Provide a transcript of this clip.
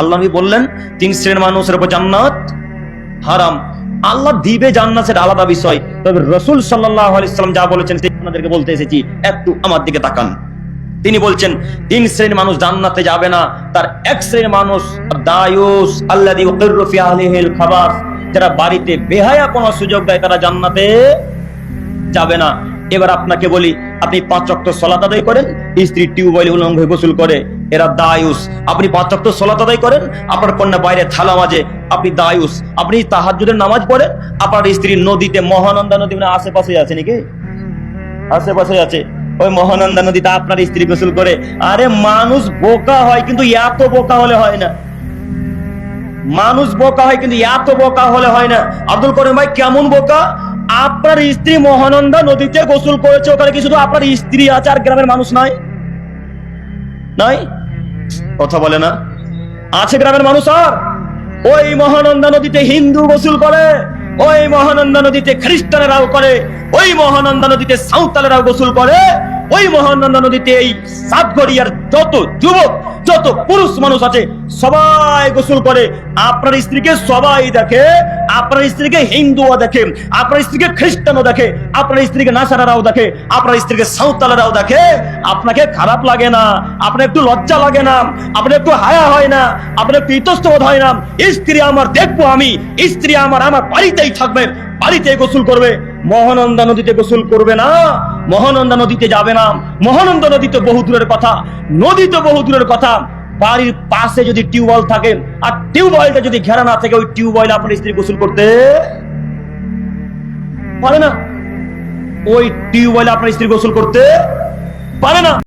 আল্লাহ বললেন, তিন শ্রেণির মানুষের উপর জান্নাত হারাম। আল্লাহ দিবে জান্নাত সেটা আলাদা বিষয়। তবে রসুল সাল্লাহ আলাইসাল্লাম যা বলেছেন সেটা আপনাদেরকে বলতে এসেছি, একটু আমার দিকে তাকান। তিনি বলছেন, তিন শ্রেণির মানুষ জান্নাতে যাবে না, তার এক শ্রেণির মানুষ দায়ুস আহলিহিল খাবার। যারা বাড়িতে বেহায়া কোনো সুযোগ দেয়, তারা জান্নাতে যাবে না। এবার আপনাকে বলি, আপনি পাঁচ অক্ট সলাত আদায় করেন, স্ত্রী টিউবওয়েল উলঙ্গ হয়ে গোসল করে এরা দায়ুস। আপনি পাঁচ অক্ট সলাত আদায় করেন, আপনার কন্যা বাইরে থালা মাঝে, আপনি দায়ুস। আপনি তাহাজ্জুদের নামাজ পড়েন, আপনার স্ত্রী নদীতে মহানন্দা নদী মানে আশেপাশে আছে নাকি? আশেপাশে আছে। ওই মহানন্দা নদীতে আপনার স্ত্রী গোসল করে। আরে মানুষ বোকা হয়, কিন্তু এত বোকা হলে হয় না। মানুষ বোকা হয়, কিন্তু এত বোকা হলে হয় না। আব্দুল করিম ভাই, কেমন বোকা? আপনার স্ত্রী মহানন্দা নদীতে গোসল করেছে, ওখানে কি শুধু আপনার স্ত্রী আছে আর গ্রামের মানুষ নাই নাই? কথা বলে না। আছে গ্রামের মানুষ আর? ওই মহানন্দা নদীতে হিন্দু গোসল করে, ওই মহানন্দা নদীতে খ্রিস্টানেরাও করে, ওই মহানন্দা নদীতে সাঁওতালেরাও গোসল করে ওই মহানন্দা নদীতে এই সাতগড়িয়ার যত যুবক, যত পুরুষ মানুষ আছে, সবাই গোসল করে। আপনার স্ত্রীকে সবাই দেখে, আপনার স্ত্রীকে হিন্দুও দেখে, আপনার স্ত্রীকে খ্রিস্টানও দেখে, আপনার স্ত্রীকে নাসারারাও দেখে, আপনার স্ত্রীকে সাঁওতালেরাও দেখে। আপনাকে খারাপ লাগে না, আপনার একটু লজ্জা লাগে না, আপনার একটু হায়া হয় না, আপনার একটু ইতস্তবোধ হয় না। স্ত্রী আমার দেখব আমি, স্ত্রী আমার আমার বাড়িতেই থাকবে বাড়িতে গোসল করবে। মহানন্দা নদীতে গোসল করবে না, মহানন্দা নদীতে যাবে না। মহানন্দা নদীতে বহু দূরের কথা, নদী তো বহু দূরের কথা। বাড়ির পাশে যদি টিউবওয়েল থাকে, আর টিউবওয়েলটা যদি ঘেরা না থাকে, ওই টিউবওয়েল আপনার স্ত্রী গোসল করতে পারে না। ওই টিউবওয়েল আপনার স্ত্রী গোসল করতে পারে না।